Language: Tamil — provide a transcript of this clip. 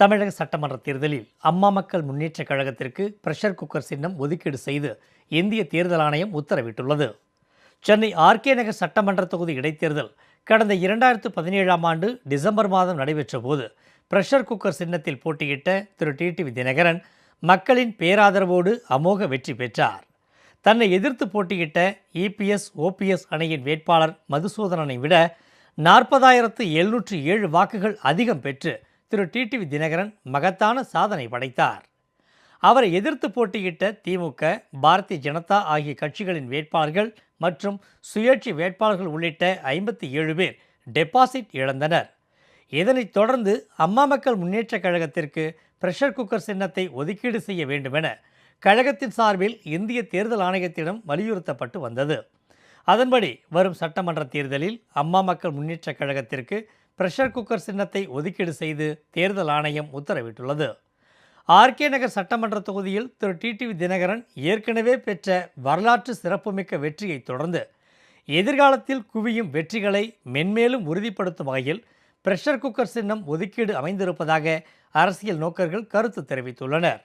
தமிழக சட்டமன்ற தேர்தலில் அம்மா மக்கள் முன்னேற்றக் கழகத்திற்கு பிரஷர் குக்கர் சின்னம் ஒதுக்கீடு செய்து இந்திய தேர்தல் ஆணையம் உத்தரவிட்டுள்ளது. சென்னை ஆர்கே நகர் சட்டமன்ற தொகுதி இடைத்தேர்தல் கடந்த இரண்டாயிரத்து பதினேழாம் ஆண்டு டிசம்பர் மாதம் நடைபெற்ற போது பிரஷர் குக்கர் சின்னத்தில் போட்டியிட்ட திரு. டிடிவி தினகரன் மக்களின் பேராதரவோடு அமோக வெற்றி பெற்றார். தன்னை எதிர்த்து போட்டியிட்ட இபிஎஸ் ஓபிஎஸ் அணியின் வேட்பாளர் மதுசூதனனை விட நாற்பதாயிரத்து எழுநூற்று ஏழு வாக்குகள் அதிகம் பெற்று திரு டிடிவி தினகரன் மகத்தான சாதனை படைத்தார். அவரை எதிர்த்து போட்டியிட்ட திமுக பாரதிய ஜனதா ஆகிய கட்சிகளின் வேட்பாளர்கள் மற்றும் சுயேட்சை வேட்பாளர்கள் உள்ளிட்ட ஐம்பத்தி ஏழு பேர் டெபாசிட் இழந்தனர். இதனைத் தொடர்ந்து அம்மா மக்கள் முன்னேற்றக் கழகத்திற்கு பிரஷர் குக்கர் சின்னத்தை ஒதுக்கீடு செய்ய வேண்டுமென கழகத்தின் சார்பில் இந்திய தேர்தல் ஆணையத்திடம் வலியுறுத்தப்பட்டு வந்தது. அதன்படி வரும் சட்டமன்ற தேர்தலில் அம்மா மக்கள் முன்னேற்றக் கழகத்திற்கு பிரஷர் குக்கர் சின்னத்தை ஒதுக்கீடு செய்து தேர்தல் ஆணையம் உத்தரவிட்டுள்ளது. ஆர்கே நகர் சட்டமன்ற தொகுதியில் திரு டிடிவி தினகரன் ஏற்கனவே பெற்ற வரலாற்று சிறப்புமிக்க வெற்றியைத் தொடர்ந்து எதிர்காலத்தில் குவியும் வெற்றிகளை மென்மேலும் உறுதிப்படுத்தும் வகையில் பிரஷர் குக்கர் சின்னம் ஒதுக்கீடு அமைந்திருப்பதாக அரசியல் நோக்கர்கள் கருத்து தெரிவித்துள்ளனர்.